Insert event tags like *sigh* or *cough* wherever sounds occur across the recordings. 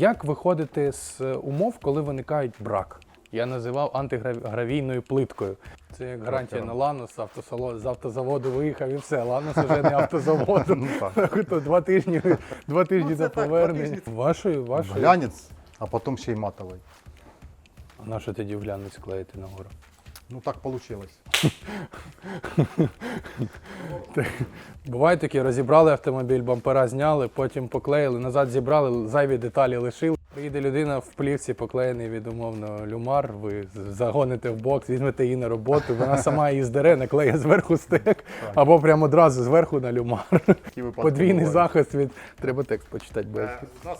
Як виходити з умов, коли виникають брак? Я називав антигравійною плиткою. Це як гарантія на Ланос, автосало- з автозаводу виїхав і все. Ланос вже не *laughs* автозаводу. Ну. То два тижні, два тижні Ну, до повернення. Вашою, вашою. Глянець, а потім ще й матовий. А на що тоді в глянець клеїти нагору? Ну так вийшло. *laughs* Буває такі, розібрали автомобіль, бампера зняли, потім поклеїли, назад зібрали, зайві деталі лишили. Приїде людина в плівці, поклеєний від умовно люмар, ви загоните в бокс, візьмете її на роботу, вона сама її здере, наклеє зверху стек, або прямо одразу зверху на люмар. Подвійний захист від. Треба текст почитати. Е, у нас,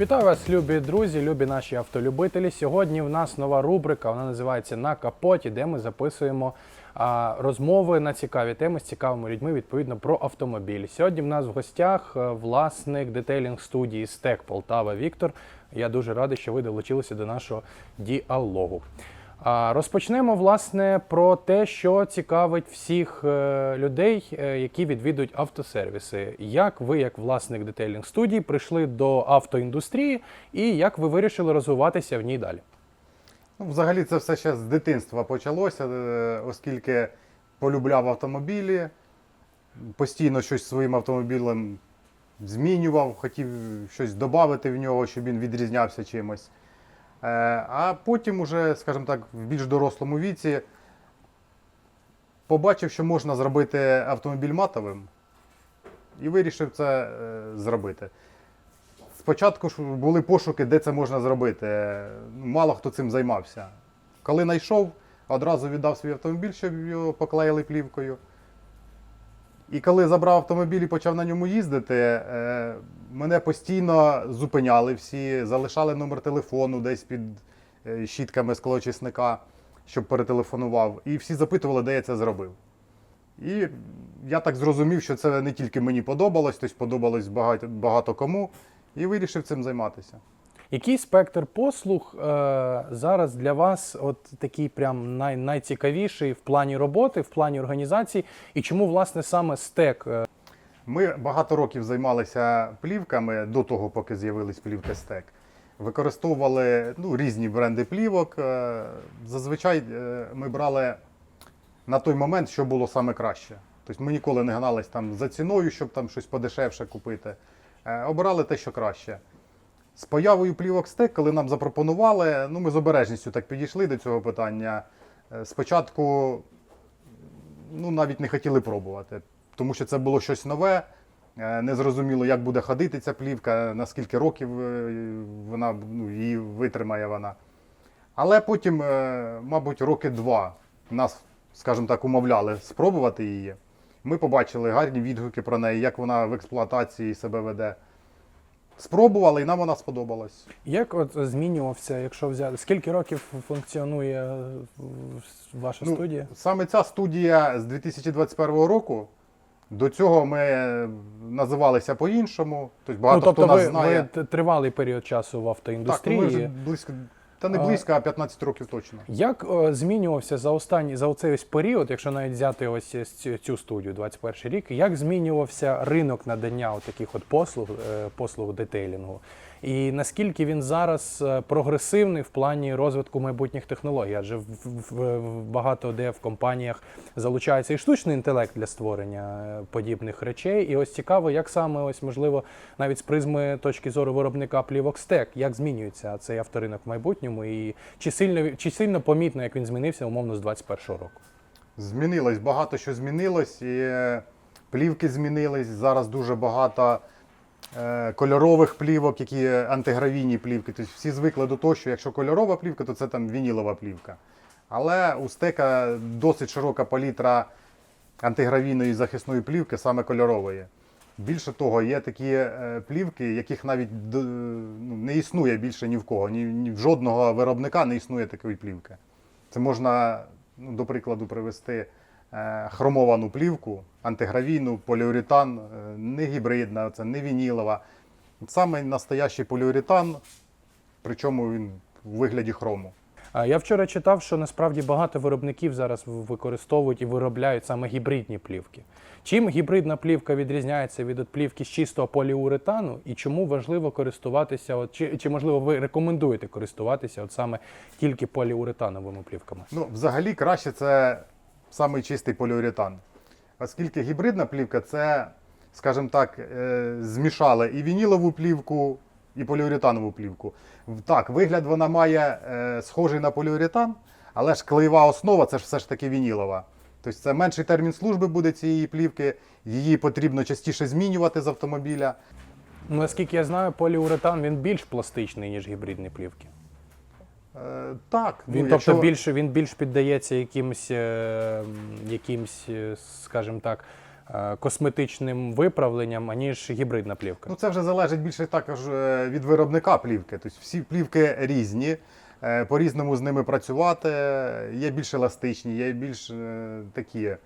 Вітаю вас, любі друзі, любі наші автолюбителі. Сьогодні в нас нова рубрика, вона називається На капоті, де ми записуємо а, розмови на цікаві теми з цікавими людьми, відповідно про автомобіль. Сьогодні в нас в гостях е, власник детейлінг студії Стек Полтава Віктор. Я дуже радий, що ви долучилися до нашого діалогу. Розпочнемо власне про те, що цікавить всіх е, людей, е, які відвідують автосервіси. Як ви, як власник детейлінг студії, прийшли до автоіндустрії і як ви вирішили розвиватися в ній далі? ну, взагалі це все ще з дитинства почалося, е, оскільки полюбляв автомобілі, постійно щось своїм автомобілем змінював, хотів щось додати в нього, щоб він відрізнявся чимось. Е, А потім, уже, скажімо так, в більш дорослому віці побачив, що можна зробити автомобіль матовим, і вирішив це е, зробити. Спочатку ж були пошуки, де це можна зробити. Мало хто цим займався. Коли знайшов, одразу віддав свій автомобіль, щоб його поклеїли плівкою. І коли забрав автомобіль і почав на ньому їздити, е, мене постійно зупиняли всі, залишали номер телефону десь під е, щітками склочисника, щоб перетелефонував. І всі запитували, де я це зробив. І я так зрозумів, що це не тільки мені подобалось, тобто подобалось багато, багато кому, і вирішив цим займатися. Який спектр послуг е, зараз для вас от такий прям най, найцікавіший в плані роботи, в плані організації, і чому власне саме стек? е, Ми багато років займалися плівками до того, поки з'явились плівки стек. Використовували ну, різні бренди плівок. Е, Зазвичай е, ми брали на той момент, що було саме краще. Тобто ми ніколи не гнались там за ціною, щоб там щось подешевше купити. Обирали те, що краще. З появою плівок стек, коли нам запропонували, ну ми з обережністю так підійшли до цього питання. Е, Спочатку ну, навіть не хотіли пробувати, тому що це було щось нове. е, Не зрозуміло, як буде ходити ця плівка, наскільки років е, вона ну, її витримає вона. Але потім, мабуть, роки два нас, скажімо так, умовляли спробувати її. Ми побачили гарні відгуки про неї, як вона в експлуатації себе веде. Спробували, і нам вона сподобалась. Як от змінювався, якщо взяти скільки років функціонує ваша Ну, студія? Саме ця студія з 2021 року. До цього ми називалися по-іншому. Тобто багато ну, тобто хто нас ви, знає. ви тривалий період часу в Так, ну, автоіндустрії. ми вже близько, та не близько, а 15 років точно. Як е, змінювався за останній за оцей ось період, якщо навіть взяти ось ось цю, цю студію 21 рік, як змінювався ринок надання от таких от послуг, е, послуг детейлінгу? І наскільки він зараз е, прогресивний в плані розвитку майбутніх технологій? Адже в, в, в багато де в компаніях залучається і штучний інтелект для створення е, подібних речей. І ось цікаво, як саме ось можливо навіть з призми точки зору виробника плівок стек, як змінюється цей авторинок в майбутньому, і чи сильно чи сильно помітно, як він змінився умовно з 21 року? Змінилось, багато що змінилось, і е, плівки змінились. Зараз дуже багато кольорових плівок, які антигравійні плівки. Тобто всі звикли до того, що якщо кольорова плівка, то це там вінілова плівка. Але у стека досить широка палітра антигравійної захисної плівки, саме кольорової. Більше того, є такі е, плівки, яких навіть ну, не існує більше ні в кого, ні, ні в жодного виробника не існує такої плівки. Це можна, ну, до прикладу, привести е, хромовану плівку, антигравійну, поліуретан, е, не гібридна, це не вінілова. Самий настоящий поліуретан, причому він у вигляді хрому. Я вчора читав, що насправді багато виробників зараз використовують і виробляють саме гібридні плівки. Чим гібридна плівка відрізняється від от плівки з чистого поліуретану, і чому важливо користуватися, от, чи, чи можливо ви рекомендуєте користуватися от саме тільки поліуретановими плівками? Ну, взагалі краще це самий чистий поліуретан. Оскільки гібридна плівка це, скажімо так, е, змішали і вінілову плівку, і поліуретанову плівку. Так, вигляд вона має е, схожий на поліуретан, але ж клеєва основа це ж все ж таки вінілова. Тобто це менший термін служби буде цієї плівки, її потрібно частіше змінювати з автомобіля. Наскільки я знаю, поліуретан він більш пластичний, ніж гібридні плівки. Е, так, Він, ну, тобто, якщо- більше, він більш піддається якимсь, е, якимсь, е, скажімо так, е, косметичним виправленням, аніж гібридна плівка. Ну, це вже залежить більше також е, від виробника плівки. Тобто всі плівки різні, е, по-різному з ними працювати. Є більш еластичні, є більш е, такі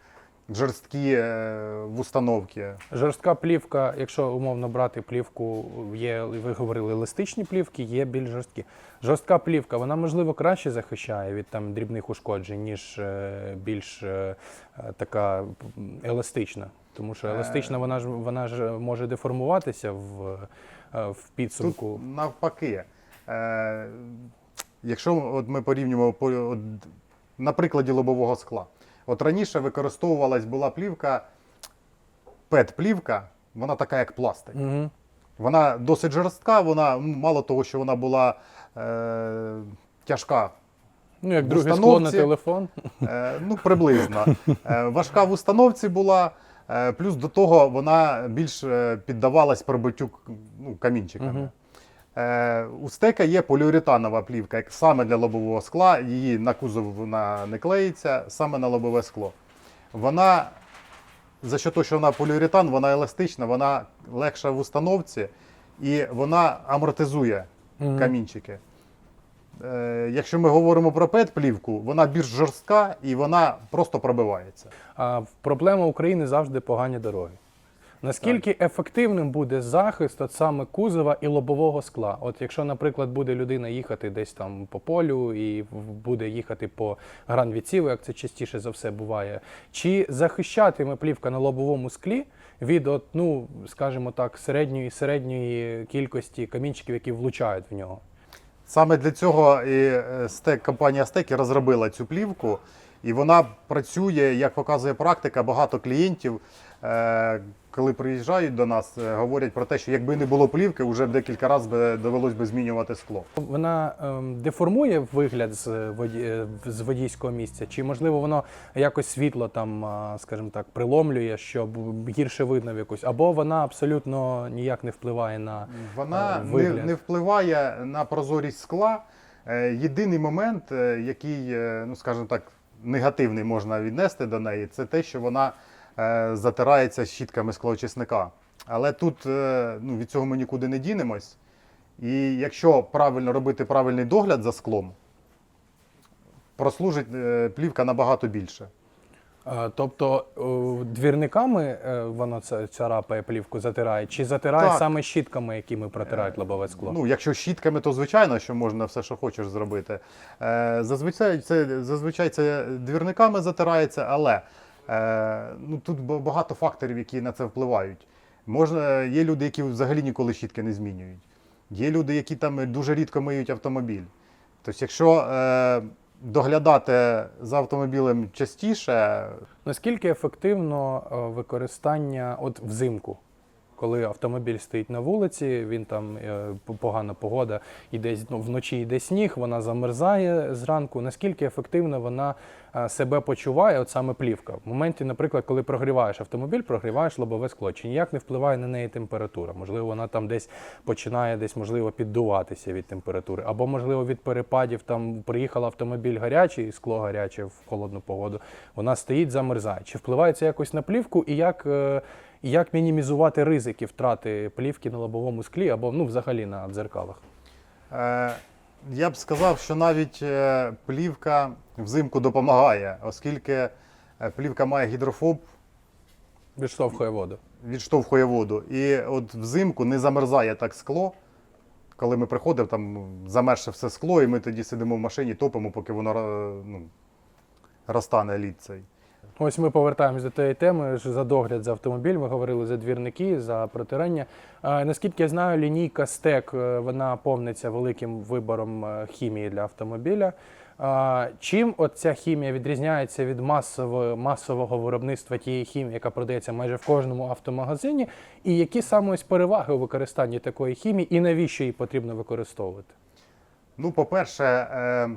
жорсткі е, в установці. Жорстка плівка, якщо умовно брати плівку, є, ви говорили, еластичні плівки, є більш жорсткі. Жорстка плівка, вона можливо краще захищає від там дрібних ушкоджень, ніж е, більш е, така еластична. Тому що еластична вона ж вона ж може деформуватися в, в підсумку. Тут навпаки. Е, якщо от ми порівнюємо по, от, на прикладі лобового скла. От раніше використовувалась була плівка, пет-плівка, вона така як пластик. Угу. Вона досить жорстка, вона ну, мало того, що вона була е, тяжка, Ну, як В друге скло на телефон. е, ну приблизно. Е, важка в установці була, е, плюс до того вона більш е, піддавалась пробиттю ну, камінчиками. Мгм. Е, у стека є поліуретанова плівка, саме для лобового скла, її на кузов вона не клеїться, саме на лобове скло. Вона, за що то, що вона поліуретан, вона еластична, вона легша в установці і вона амортизує камінчики. Е, якщо ми говоримо про пет-плівку, вона більш жорстка і вона просто пробивається. А проблема України завжди погані дороги. Наскільки ефективним буде захист от саме кузова і лобового скла? От якщо, наприклад, буде людина їхати десь там по полю і буде їхати по гранвіціву, як це частіше за все буває, чи захищатиме плівка на лобовому склі від, от, ну, скажімо так, середньої середньої кількості камінчиків, які влучають в нього? Саме для цього і е, стек, компанія Стек розробила цю плівку, і вона працює, як показує практика, багато клієнтів, е, коли приїжджають до нас, е, говорять про те, що якби не було плівки, вже б декілька разів довелось би змінювати скло. Вона ем, деформує вигляд з, воді, е, з водійського місця, чи можливо воно якось світло там, скажімо так, приломлює, щоб гірше видно в якусь, або вона абсолютно ніяк не впливає на Вона е, не, вигляд. не впливає на прозорість скла. Е, Єдиний момент, е, який, е, ну скажімо так, негативний можна віднести до неї, це те, що вона е, затирається щітками склоочисника. Але тут е, ну, від цього ми нікуди не дінемось. І якщо правильно робити правильний догляд за склом, прослужить е, плівка набагато більше. Е, Тобто е, двірниками е, це царапає плівку, затирає, чи затирає Так. саме щітками, якими протирають лобове скло? Ну, якщо щітками, то звичайно, що можна все, що хочеш зробити. Е, зазвичай це, зазвичай це двірниками затирається, але е, ну, тут багато факторів, які на це впливають. Можна, є люди, які взагалі ніколи щітки не змінюють. Є люди, які там дуже рідко миють автомобіль. Тобто, якщо е, доглядати за автомобілем частіше, Наскільки ефективно е, використання от взимку, коли автомобіль стоїть на вулиці, він там е, погана погода, і десь ну, вночі йде сніг, вона замерзає зранку. Наскільки ефективно вона е, себе почуває, от саме плівка? В моменті, наприклад, коли прогріваєш автомобіль, прогріваєш лобове скло, чи ніяк не впливає на неї температура? Можливо, вона там десь починає десь, можливо, піддуватися від температури, або можливо від перепадів там приїхав автомобіль гарячий, скло гаряче в холодну погоду. Вона стоїть, замерзає. Чи впливає це якось на плівку, і як, е, і як мінімізувати ризики втрати плівки на лобовому склі або ну, взагалі на дзеркалах? Е, Я б сказав, що навіть е, плівка взимку допомагає, оскільки е, плівка має гідрофоб, Відштовхує воду. відштовхує воду. І от взимку не замерзає так скло. Коли ми приходимо, там замерзше все скло, і ми тоді сидимо в машині, топимо, поки воно е, ну, розтане лід цей. Ось ми повертаємось до тієї теми за догляд за автомобіль. Ми говорили за двірники, за протирання. Наскільки я знаю, лінійка стек е, вона повниться великим вибором е, хімії для автомобіля. Чим ця хімія відрізняється від масового, масового виробництва тієї хімії, яка продається майже в кожному автомагазині, і які саме ось переваги у використанні такої хімії, і навіщо її потрібно використовувати? Ну, по-перше, е,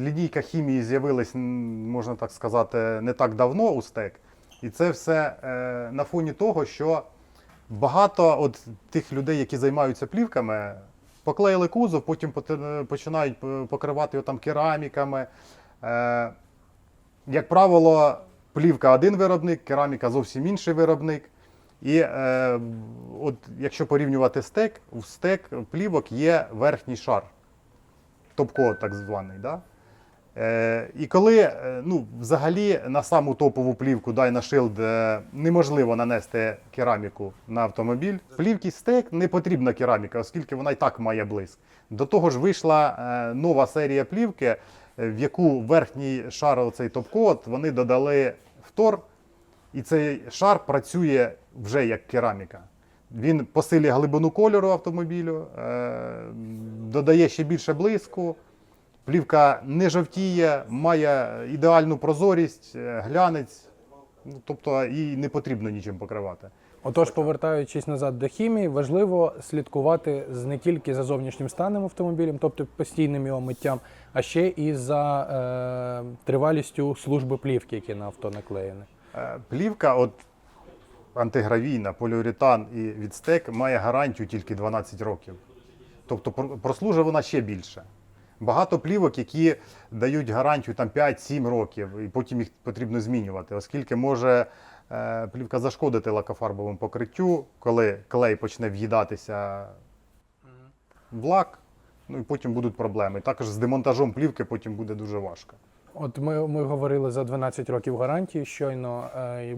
лінійка хімії з'явилась, можна так сказати, не так давно у стек. І це все е, на фоні того, що багато от тих людей, які займаються плівками, поклеїли кузов, потім починають покривати його там кераміками. Е, як правило, плівка один виробник, кераміка зовсім інший виробник. І е, от якщо порівнювати стек, у стек плівок є верхній шар, топкод так званий. Да? Е, і коли е, ну, взагалі на саму топову плівку Dyna е, неможливо нанести кераміку на автомобіль, плівки стек не потрібна кераміка, оскільки вона і так має блиск. До того ж вийшла е, нова серія плівки, в яку верхній шар, оцей топкод, вони додали фтор, і цей шар працює вже як кераміка. Він посилює глибину кольору автомобілю, е, додає ще більше блиску. Плівка не жовтіє, має ідеальну прозорість, е, глянець. Ну, тобто їй не потрібно нічим покривати. Отож, повертаючись назад до хімії, важливо слідкувати не тільки за зовнішнім станом автомобілем, тобто постійним його миттям, а ще і за е, тривалістю служби плівки, які на авто наклеєні. Е, Плівка, от антигравійна, поліуретан і відстек, має гарантію тільки 12 років. Тобто прослужить вона ще більше. Багато плівок, які дають гарантію там 5-7 років, і потім їх потрібно змінювати, оскільки може е, плівка зашкодити лакофарбовому покриттю, коли клей почне в'їдатися в лак, ну і потім будуть проблеми. Також з демонтажом плівки потім буде дуже важко. От ми, ми говорили за 12 років гарантії. Щойно е, е,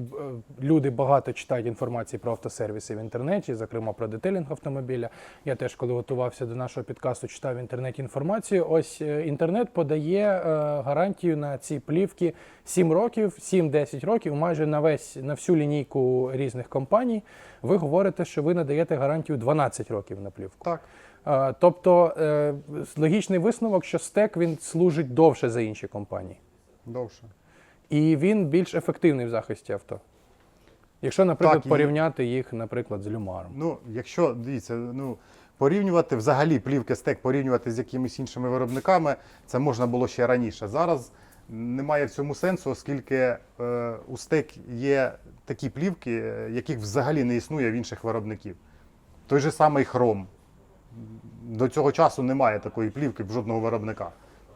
люди багато читають інформації про автосервіси в інтернеті, зокрема про детелінг автомобіля. Я теж, коли готувався до нашого підкасту, читав в інтернеті інформацію. Ось е, інтернет подає е, гарантію на ці плівки 7 років, 7-10 років, майже на весь на всю лінійку різних компаній. Ви говорите, що ви надаєте гарантію 12 років на плівку. Так. Е, Тобто е, логічний висновок, що стек він служить довше за інші компанії. Довше. І він більш ефективний в захисті авто. Якщо, наприклад, Так, і- порівняти їх, наприклад, з люмаром. Ну, якщо дивіться, ну порівнювати взагалі плівки стек, порівнювати з якимись іншими виробниками, це можна було ще раніше. Зараз немає в цьому сенсу, оскільки е, у стек є такі плівки, е, яких взагалі не існує в інших виробників. Той же самий хром. До цього часу немає такої плівки в жодного виробника,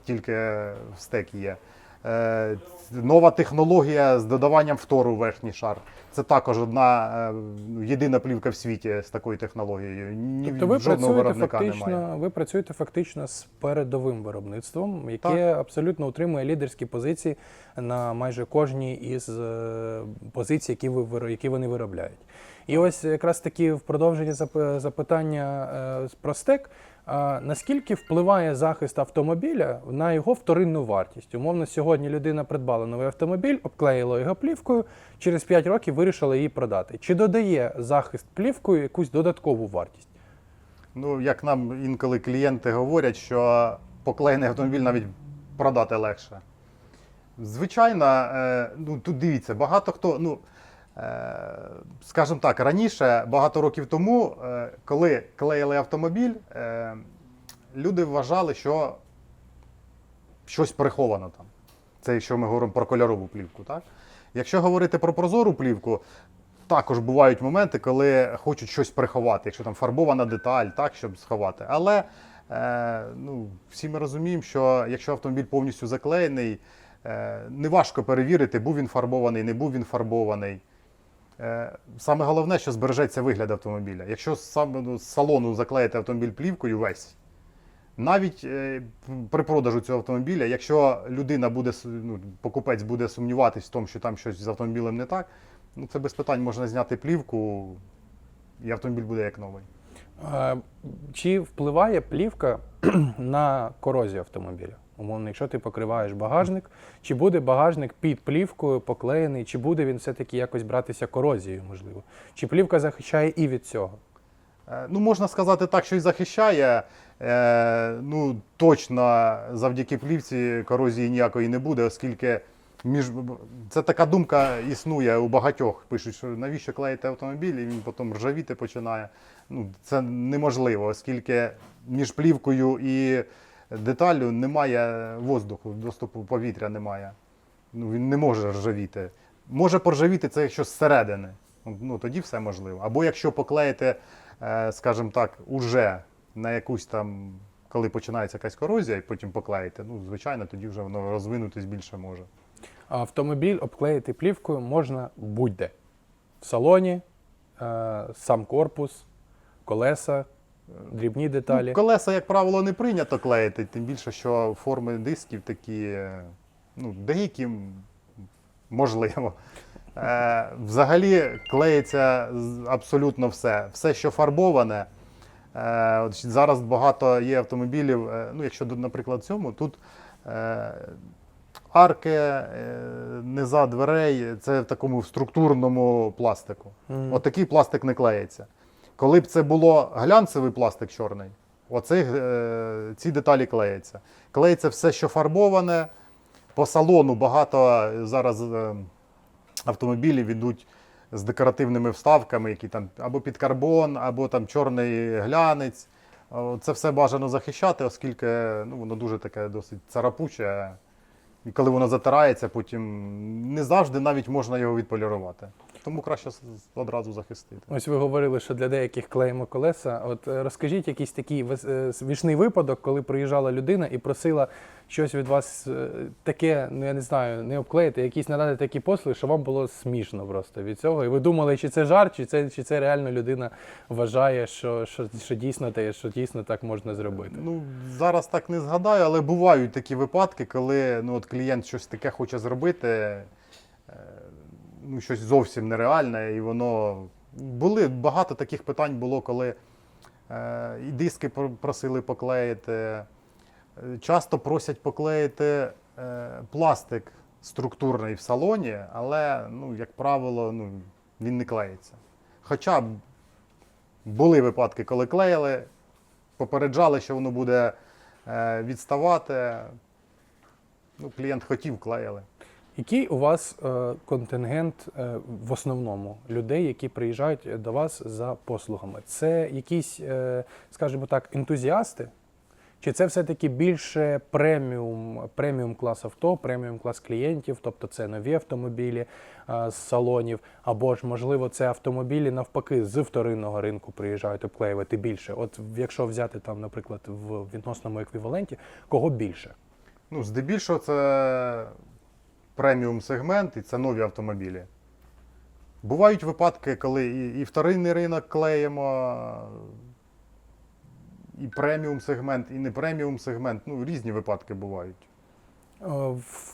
тільки в стек є. Е, Нова технологія з додаванням фтору в верхній шар. Це також одна е, єдина плівка в світі з такою технологією. Ні Тобто ви жодного працюєте, виробника немає. ви працюєте фактично з передовим виробництвом, яке Так. абсолютно утримує лідерські позиції на майже кожній із е, позицій, які, ви, які вони виробляють. І ось якраз таки в продовженні запитання про стек. Наскільки впливає захист автомобіля на його вторинну вартість? Умовно, сьогодні людина придбала новий автомобіль, обклеїла його плівкою, через 5 років вирішила її продати. Чи додає захист плівкою якусь додаткову вартість? Ну, як нам інколи клієнти говорять, що поклеєний автомобіль навіть продати легше. Звичайно, е, ну тут дивіться, багато хто, ну, скажімо так, раніше, багато років тому, е, коли клеїли автомобіль, е, люди вважали, що щось приховано там. Це якщо ми говоримо про кольорову плівку. Так? Якщо говорити про прозору плівку, також бувають моменти, коли хочуть щось приховати, якщо там фарбована деталь, так, щоб сховати. Але е, ну, всі ми розуміємо, що якщо автомобіль повністю заклеєний, е, неважко перевірити, був він фарбований, не був він фарбований. Е, Саме головне, що збережеться вигляд автомобіля. Якщо саме ну, з салону заклеїти автомобіль плівкою весь, навіть е, при продажу цього автомобіля, якщо людина буде, ну, покупець буде сумніватись в тому, що там щось з автомобілем не так, Ну, це без питань можна зняти плівку, і автомобіль буде як новий. Чи впливає плівка *clears throat* на корозію автомобіля? Умовно, якщо ти покриваєш багажник, чи буде багажник під плівкою поклеєний, чи буде він все-таки якось братися корозією, можливо? Чи плівка захищає і від цього? Е, Ну, можна сказати так, що і захищає. Е, ну, точно завдяки плівці корозії ніякої не буде, оскільки між... це така думка існує у багатьох. Пишуть, що навіщо клеїти автомобіль, і він потім ржавіти починає. Ну, це неможливо, оскільки між плівкою і деталлю немає воздуху, доступу повітря немає. Ну, він не може ржавіти. Може поржавіти це якщо зсередини. Ну, тоді все можливо. Або якщо поклеїти, е, скажімо так, уже на якусь там, коли починається якась корозія, і потім поклеїти, ну, звичайно, тоді вже воно розвинутись більше може. Автомобіль обклеїти плівкою можна будь-де. В салоні, е, сам корпус, колеса, дрібні деталі. Ну, колеса, як правило, не прийнято клеїти, тим більше, що форми дисків такі, е, ну, деякі можливо. Е, взагалі клеїться абсолютно все. Все, що фарбоване. Е, от зараз багато є автомобілів, е, ну, якщо, наприклад, цьому, тут е, арки, е, низа дверей, це в такому структурному пластику. Мгм. Отакий пластик не клеїться. Коли б це було глянцевий пластик чорний, оцей, е, ці деталі клеяться. Клеїться все, що фарбоване. По салону багато зараз е, автомобілів ідуть з декоративними вставками, які там або під карбон, або там чорний глянець. Це все бажано захищати, оскільки ну, воно дуже таке досить царапуче. І коли воно затирається, потім не завжди навіть можна його відполірувати. Тому краще одразу захистити. Ось ви говорили, що для деяких клеїмо колеса. От е, розкажіть якийсь такий вес- е, смішний випадок, коли приїжджала людина і просила щось від вас е, таке, ну я не знаю, не обклеїти, якісь надати такі послуги, що вам було смішно просто від цього. І ви думали, чи це жарт, чи це, чи це реально людина вважає, що, що, що дійсно те, що дійсно так можна зробити. Ну, зараз так не згадаю, але бувають такі випадки, коли ну, от клієнт щось таке хоче зробити, щось зовсім нереальне, і воно. Були багато таких питань було, коли е, і диски просили поклеїти. Е, Часто просять поклеїти е, пластик структурний в салоні, але, ну, як правило, ну, він не клеїться. Хоча були випадки, коли клеїли, попереджали, що воно буде е, відставати. Ну, клієнт хотів, клеїли. Який у вас е, контингент е, в основному людей, які приїжджають до вас за послугами? Це якісь, е, скажімо так, ентузіасти? Чи це все-таки більше преміум, преміум клас авто, преміум клас клієнтів, тобто це нові автомобілі е, з салонів, або ж, можливо, це автомобілі навпаки з вторинного ринку приїжджають обклеювати більше. От якщо взяти там, наприклад, в відносному еквіваленті, кого більше? Ну, здебільшого це преміум сегмент і це нові автомобілі. Бувають випадки, коли і, і вторинний ринок клеїмо, і преміум сегмент, і не преміум сегмент. Ну, різні випадки бувають. Е,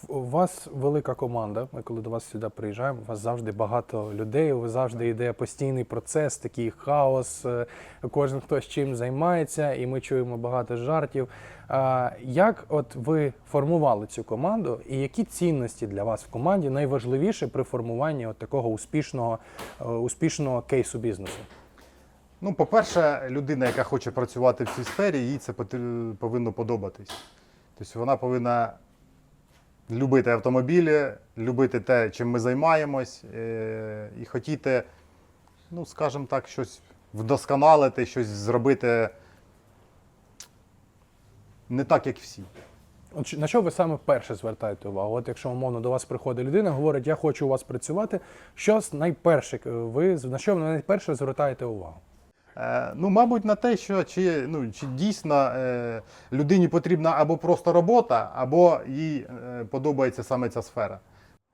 У вас велика команда. Ми коли до вас сюди приїжджаємо, у вас завжди багато людей. Ви завжди йде постійний процес, такий хаос. е, Кожен хтось чим займається, і ми чуємо багато жартів. Як от ви формували цю команду, і які цінності для вас в команді найважливіше при формуванні от такого успішного, е, успішного кейсу бізнесу? Ну, по-перше, людина, яка хоче працювати в цій сфері, їй це повинно подобатись. Тобто вона повинна любити автомобілі, любити те, чим ми займаємось, е, і хотіти, ну, скажімо так, щось вдосконалити, щось зробити не так, як всі. От на що ви саме перше звертаєте увагу? От якщо умовно до вас приходить людина, говорить, я хочу у вас працювати. Що найперше е, ви на що ви найперше звертаєте увагу? Е, Ну, мабуть, на те, що чи, ну, чи дійсно е, людині потрібна або просто робота, або їй е, подобається саме ця сфера.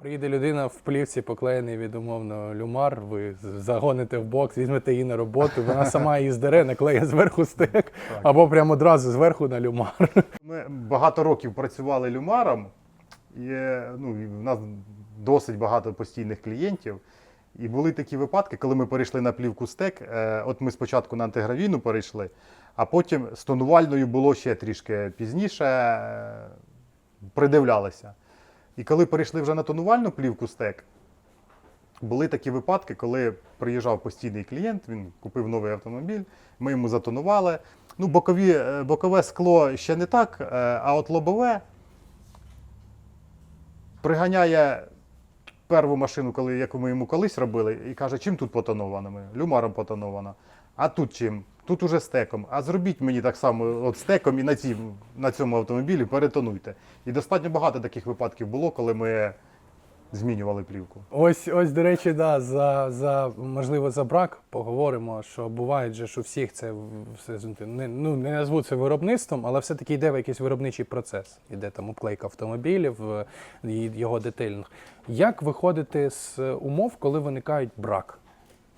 Приїде людина в плівці, поклеєний від умовно люмар, ви загоните в бокс, візьмете її на роботу, вона сама її здере, наклеє зверху стек, або прямо одразу зверху на люмар. Ми багато років працювали люмаром, і ну, і в нас досить багато постійних клієнтів. І були такі випадки, коли ми перейшли на плівку стек. е, От ми спочатку на антигравійну перейшли, а потім з тонувальною було ще трішки пізніше, е, придивлялися. І коли перейшли вже на тонувальну плівку стек, були такі випадки, коли приїжджав постійний клієнт, він купив новий автомобіль, ми йому затонували. Ну, бокові, е, бокове скло ще не так, е, а от лобове приганяє перву машину, коли, яку ми йому колись робили, і каже, чим тут потоновано? Люмаром потоновано. А тут чим? Тут уже стеком. А зробіть мені так само от стеком і на, цій, на цьому автомобілі перетонуйте. І достатньо багато таких випадків було, коли ми змінювали плівку. Ось, ось, до речі, да, за, за можливо за брак поговоримо, що буває же, що всіх це все не, ну, не назву це виробництвом, але все-таки йде в якийсь виробничий процес. Іде там обклейка автомобілів, е, його детейлінг. Як виходити з умов, коли виникають брак?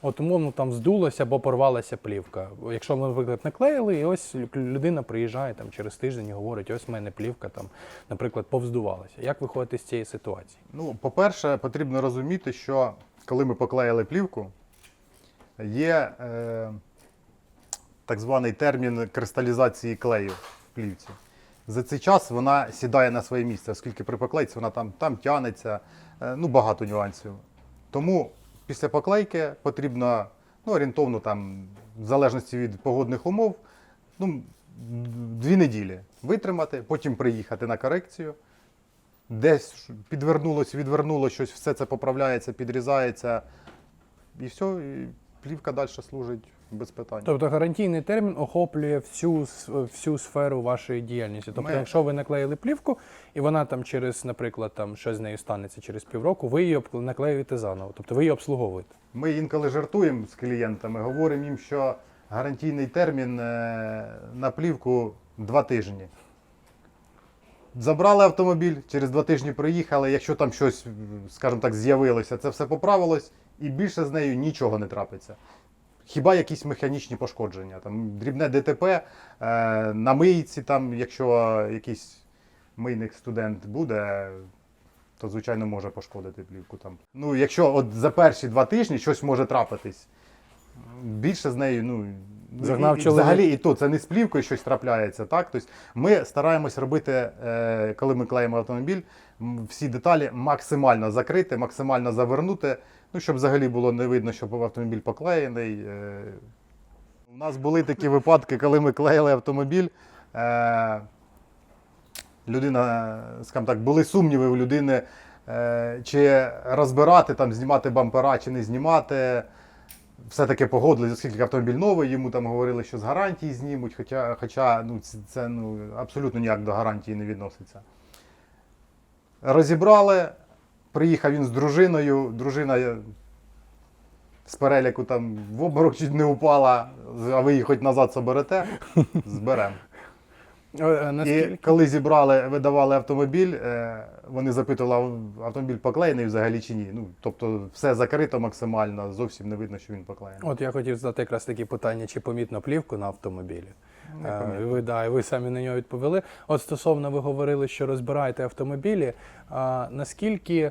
От умовно там здулося або порвалася плівка. Якщо ми, наприклад, наклеїли, і ось людина приїжджає там через тиждень і говорить, ось в мене плівка там, наприклад, повздувалася. Як виходити з цієї ситуації? Ну, по-перше, потрібно розуміти, що коли ми поклеїли плівку, є е, так званий термін кристалізації клею в плівці. За цей час вона сідає на своє місце, оскільки при поклейці вона там, там тянеться, е, ну багато нюансів. Тому після поклейки потрібно ну, орієнтовно там, в залежності від погодних умов, ну, дві неділі витримати, потім приїхати на корекцію десь підвернулось, відвернуло щось, все це поправляється, підрізається. І все, плівка далі служить без питань. Тобто гарантійний термін охоплює всю, всю сферу вашої діяльності. Тобто, Ми- якщо ви наклеїли плівку, і вона там через, наприклад, там щось з нею станеться через півроку, ви її наклеюєте заново, тобто ви її обслуговуєте. Ми інколи жартуємо з клієнтами, говоримо їм, що гарантійний термін е, на плівку два тижні. Забрали автомобіль, через два тижні приїхали. Якщо там щось, скажімо так, з'явилося, це все поправилось, і більше з нею нічого не трапиться. Хіба якісь механічні пошкодження, там дрібне ДТП е, на мийці, там, якщо якийсь мийник студент буде, то звичайно може пошкодити плівку там. Ну, якщо от за перші два тижні щось може трапитись, більше з нею, ну. Загнав і, чоловік. взагалі і то це не з плівкою щось трапляється. Так? Тобто ми стараємось робити, е, коли ми клеїмо автомобіль, всі деталі максимально закрити, максимально завернути, ну, щоб взагалі було не видно, що автомобіль поклеєний. Е, у нас були такі випадки, коли ми клеїли автомобіль. Е, людина, скажімо так, були сумніви у людини, чи розбирати, там, знімати бампера, чи не знімати. Все-таки погодились, оскільки автомобіль новий, йому там говорили, що з гарантії знімуть, хоча, хоча ну, це, це ну, абсолютно ніяк до гарантії не відноситься. Розібрали, приїхав він з дружиною, дружина е, з переляку там в обморок чуть не упала, а ви її хоч назад соберете, *laughs* зберемо. Е, е, І коли зібрали, видавали автомобіль, е, вони запитували, автомобіль поклеєний взагалі чи ні. Ну, тобто все закрито максимально, зовсім не видно, що він поклеєний. От я хотів задати якраз такі питання, чи помітно плівку на автомобілі. Не. Ви, да, і ви самі на нього відповіли. От стосовно ви говорили, що розбираєте автомобілі. А, наскільки,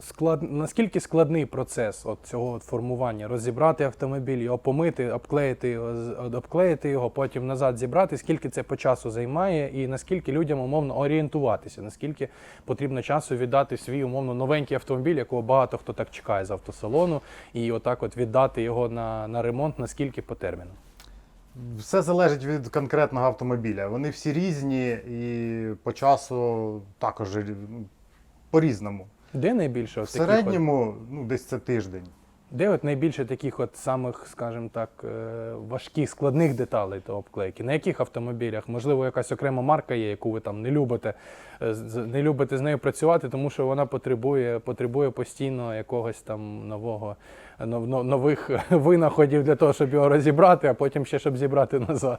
склад, наскільки складний процес от цього от формування? Розібрати автомобіль, його помити, обклеїти його, обклеїти його, потім назад зібрати, скільки це по часу займає, і наскільки людям умовно орієнтуватися, наскільки потрібно часу віддати свій умовно новенький автомобіль, якого багато хто так чекає з автосалону, і отак от віддати його на, на ремонт, наскільки по терміну? Все залежить від конкретного автомобіля. Вони всі різні і по часу також по-різному. Де найбільше В таких середньому ну, десь це тиждень. Де от найбільше таких от самих, скажімо так, е, важких, складних деталей до обклейки? На яких автомобілях? Можливо, якась окрема марка є, яку ви там не любите, е, з- не любите з нею працювати, тому що вона потребує, потребує постійно якогось там нового, нов- нов- нових *laughs* винаходів для того, щоб його розібрати, а потім ще щоб зібрати назад.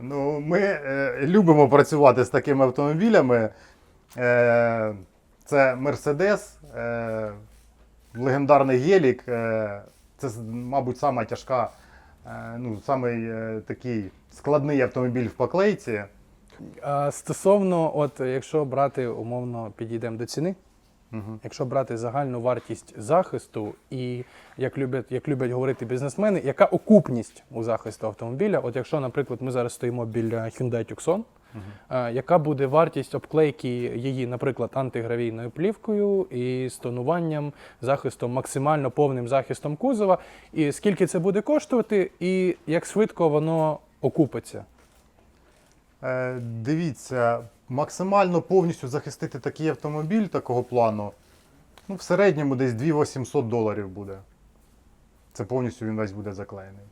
Ну, ми е, любимо працювати з такими автомобілями. Е, це Мерседес, е, легендарний Гелік. Е, це, мабуть, сама тяжка, е, ну, самий е, такий складний автомобіль в поклейці. А стосовно, от якщо брати умовно, підійдемо до ціни. Мгм. Якщо брати загальну вартість захисту, і як люблять, як люблять говорити бізнесмени, яка окупність у захисту автомобіля? От якщо, наприклад, ми зараз стоїмо біля Hyundai Tucson, е, яка буде вартість обклейки її, наприклад, антигравійною плівкою і з тонуванням, захистом, максимально повним захистом кузова, і скільки це буде коштувати, і як швидко воно окупиться? Е, Дивіться, максимально повністю захистити такий автомобіль такого плану, ну, в середньому десь 2800 доларів буде. Це повністю він весь буде заклеєний.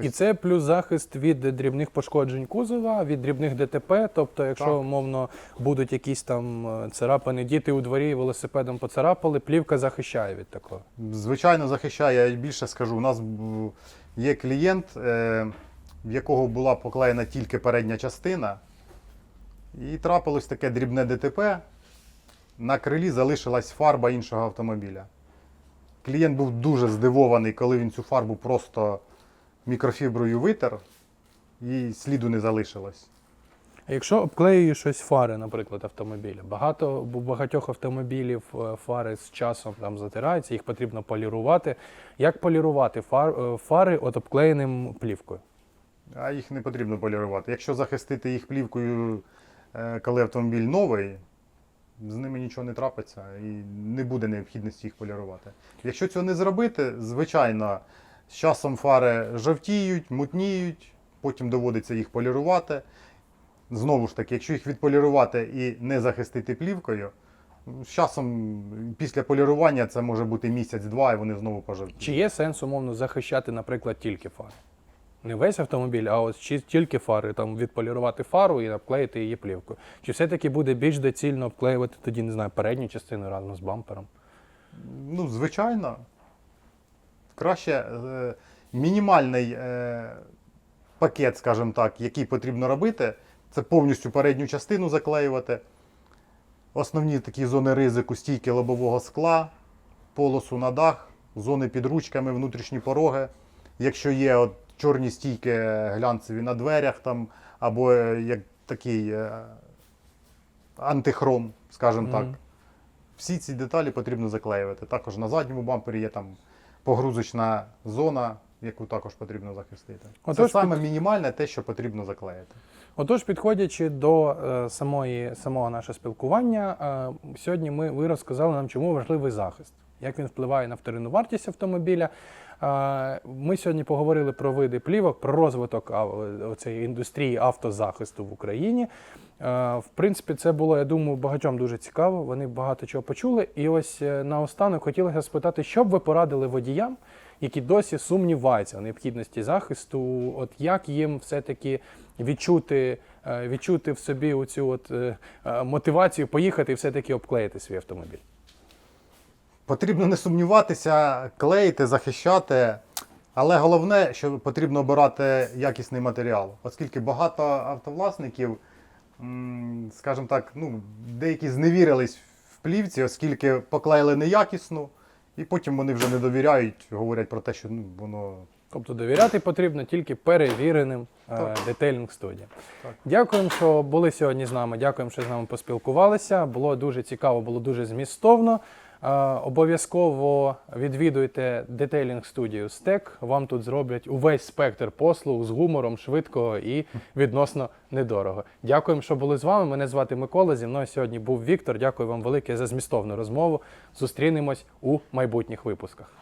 І це плюс захист від дрібних пошкоджень кузова, від дрібних ДТП. Тобто, якщо Так. умовно будуть якісь там е, царапини, діти у дворі велосипедом поцарапали, плівка захищає від такого. Звичайно, захищає, я більше скажу. У нас є клієнт, е, в якого була поклеєна тільки передня частина, і трапилось таке дрібне ДТП. На крилі залишилась фарба іншого автомобіля. Клієнт був дуже здивований, коли він цю фарбу просто мікрофіброю витер, і сліду не залишилось. А якщо обклеює щось фари, наприклад, автомобіля, багато у багатьох автомобілів е, фари з часом там затираються, їх потрібно полірувати. Як полірувати фар, е, фари от обклеєним плівкою? А їх не потрібно полірувати. Якщо захистити їх плівкою, е, коли автомобіль новий, з ними нічого не трапиться і не буде необхідності їх полірувати. Якщо цього не зробити, звичайно, з часом фари жовтіють, мутніють, потім доводиться їх полірувати. Знову ж таки, якщо їх відполірувати і не захистити плівкою, з часом після полірування це може бути місяць-два, і вони знову пожовтіють. Чи є сенс умовно захищати, наприклад, тільки фари? Не весь автомобіль, а от чи тільки фари, там відполірувати фару і обклеїти її плівкою. Чи все-таки буде більш доцільно обклеювати тоді, не знаю, передню частину разом з бампером? Ну, звичайно. Краще е, мінімальний е, пакет, скажімо так, який потрібно робити, це повністю передню частину заклеювати. Основні такі зони ризику, стійки лобового скла, полосу на дах, зони під ручками, внутрішні пороги. Якщо є от чорні стійки глянцеві на дверях там, або е, як такий е, антихром, скажімо так. Всі ці деталі потрібно заклеювати. Також на задньому бампері є там погрузочна зона, яку також потрібно захистити. Отож, Це саме мінімальне те, що потрібно заклеїти. Отож, підходячи до е, самої, самого нашого спілкування, е, сьогодні ми, ви розказали нам, чому важливий захист, як він впливає на вторинну вартість автомобіля. Е, ми сьогодні поговорили про види плівок, про розвиток цієї індустрії автозахисту в Україні. Е, в принципі, це було, я думаю, багатьом дуже цікаво. Вони багато чого почули. І ось е, наостанок хотілося спитати, що б ви порадили водіям, які досі сумніваються в необхідності захисту, от як їм все-таки відчути, е, відчути в собі оцю от мотивацію поїхати і все-таки обклеїти свій автомобіль. Потрібно не сумніватися, клеїти, захищати. Але головне, що потрібно обирати якісний матеріал, оскільки багато автовласників, скажімо так, ну, деякі зневірились в плівці, оскільки поклеїли неякісну, і потім вони вже не довіряють, говорять про те, що ну, воно Тобто довіряти потрібно тільки перевіреним е, детейлінг студіям. Дякуємо, що були сьогодні з нами. Дякуємо, що з нами поспілкувалися. Було дуже цікаво, було дуже змістовно. Обов'язково відвідуйте Detailing студію Стек. Вам тут зроблять увесь спектр послуг з гумором, швидко і відносно недорого. Дякуємо, що були з вами. Мене звати Микола. Зі мною сьогодні був Віктор. Дякую вам велике за змістовну розмову. Зустрінемось у майбутніх випусках.